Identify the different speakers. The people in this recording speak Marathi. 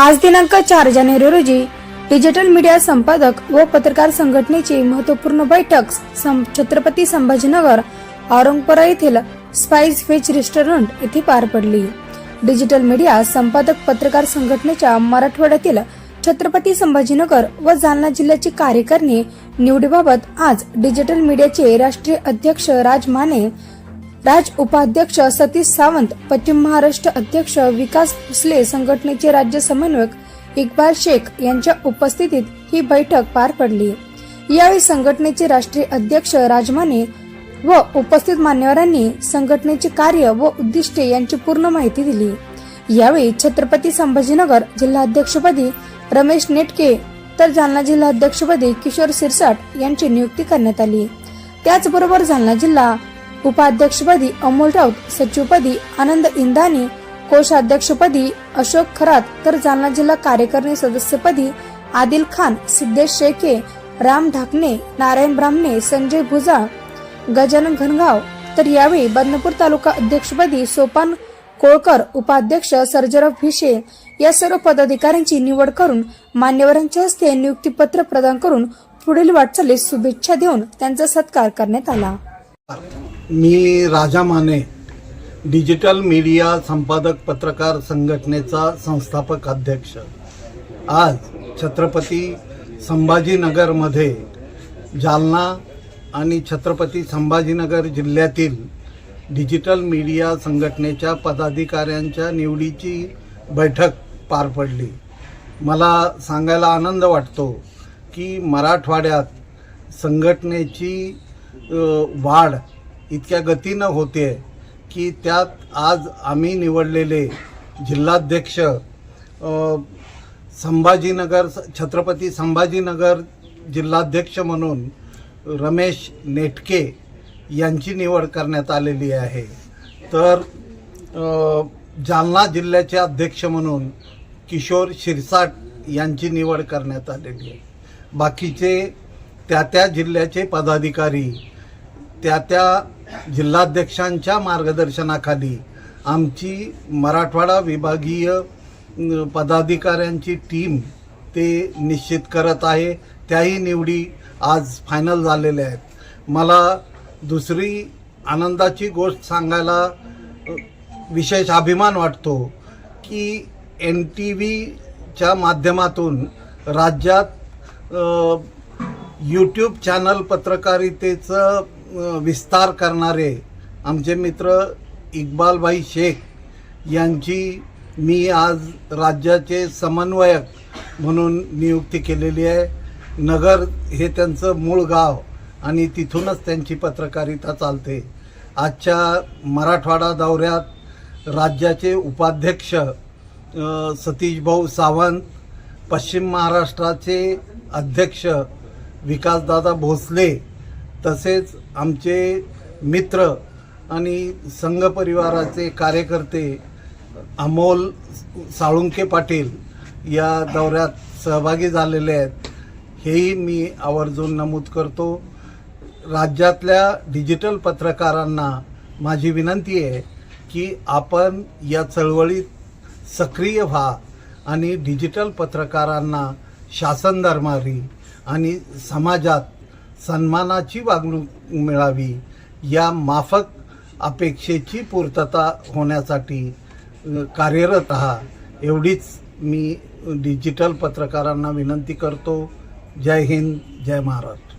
Speaker 1: आज दिनांक चार जानेवारी रोजी डिजिटल मीडिया संपादक व पत्रकार संघटनेची महत्त्वपूर्ण बैठक सं- छत्रपती संभाजीनगर औरंगपुरा येथील स्पाइस व्हेज रेस्टॉरंट येथे पार पडली. डिजिटल मीडिया संपादक पत्रकार संघटनेच्या मराठवाड्यातील छत्रपती संभाजीनगर व जालना जिल्ह्याची कार्यकारिणी निवडीबाबत आज डिजिटल मीडियाचे राष्ट्रीय अध्यक्ष राज माने राज उपाध्यक्ष सतीश सावंत पश्चिम महाराष्ट्र अध्यक्ष विकास भोसले संघटनेचे राज्य समन्वयक इक्बाल शेख यांच्या उपस्थितीत ही बैठक पार पडली. यावेळी संघटनेचे राष्ट्रीय अध्यक्ष राजमाने व उपस्थित मान्यवरांनी संघटनेचे कार्य व उद्दिष्टे यांची पूर्ण माहिती दिली. यावेळी छत्रपती संभाजीनगर जिल्हाध्यक्षपदी रमेश नेटके तर जालना जिल्हाध्यक्षपदी किशोर सिरसाट यांची नियुक्ती करण्यात आली. त्याचबरोबर जालना जिल्हा उपाध्यक्षपदी अमोल राऊत सचिवपदी आनंद इंदानी कोषाध्यक्षपदी अशोक खरात तर जालना जिल्हा कार्यकारिणी सदस्यपदी आदिल खान सिद्धेश शेखे राम ढाकणे नारायण ब्राह्मणे संजय भुजा गजानन घनगाव तर यावेळी बदनपूर तालुका अध्यक्षपदी सोपान कोळकर उपाध्यक्ष सर्जराव भिशे. या सर्व पदाधिकाऱ्यांची निवड करून मान्यवरांच्या हस्ते नियुक्तीपत्र प्रदान करून पुढील वाटचालीस शुभेच्छा देऊन त्यांचा सत्कार करण्यात आला.
Speaker 2: मी राजा माने डिजिटल मीडिया संपादक पत्रकार संघटनेचा संस्थापक अध्यक्ष. आज छत्रपती संभाजीनगरमध्ये जालना आणि छत्रपती संभाजीनगर जिल्ह्यातील डिजिटल मीडिया संघटनेच्या पदाधिकाऱ्यांच्या निवडीची बैठक पार पडली. मला सांगायला आनंद वाटतो की मराठवाड्यात संघटनेची वाढ इतक्या गतीनं होते की त्यात आज आम्ही निवडलेले जिल्हाध्यक्ष संभाजीनगर छत्रपती संभाजीनगर जिल्हाध्यक्ष म्हणून रमेश नेटके यांची निवड करण्यात आलेली आहे. तर जालना जिल्ह्याचे अध्यक्ष म्हणून किशोर शिरसाट यांची निवड करण्यात आलेली आहे. बाकीचे त्या त्या जिल्ह्याचे पदाधिकारी त्या त्या जिल्हाध्यक्षांच्या मार्गदर्शनाखाली आमची मराठवाडा विभागीय पदाधिकाऱ्यांची टीम ते निश्चित करत आहे. त्याही निवडी आज फायनल झालेल्या आहेत. मला दुसरी आनंदाची गोष्ट सांगायला विशेष अभिमान वाटतो की एन टी व्हीच्या माध्यमातून राज्यात यूट्यूब चॅनल पत्रकारितेचं विस्तार करणारे आमचे मित्र इक्बालभाई शेख यांची मी आज राज्याचे समन्वयक म्हणून नियुक्ती केलेली आहे. नगर हे त्यांचं मूळ गाव आणि तिथूनच त्यांची पत्रकारिता चालते. आजच्या मराठवाडा दौऱ्यात राज्याचे उपाध्यक्ष सतीशभाऊ सतीश भाऊ सावंत पश्चिम महाराष्ट्राचे अध्यक्ष विकासदादा भोसले तसेच आमचे मित्र आणि संघ परिवाराचे कार्यकर्ते अमोल साळुंके पाटील या दौऱ्यात सहभागी झालेले आहेत. हेही मी आवर्जून नमूद करतो. राज्यातल्या डिजिटल पत्रकारांना माझी विनंती आहे की आपण या चळवळीत सक्रिय व्हा आणि डिजिटल पत्रकारांना शासन दरबारी आणि समाजात सन्मानाची वागणूक मिळावी या माफक अपेक्षेची पूर्तता होण्यासाठी कार्यरत आहात एवढीच मी डिजिटल पत्रकारांना विनंती करतो. जय हिंद जय महाराष्ट्र.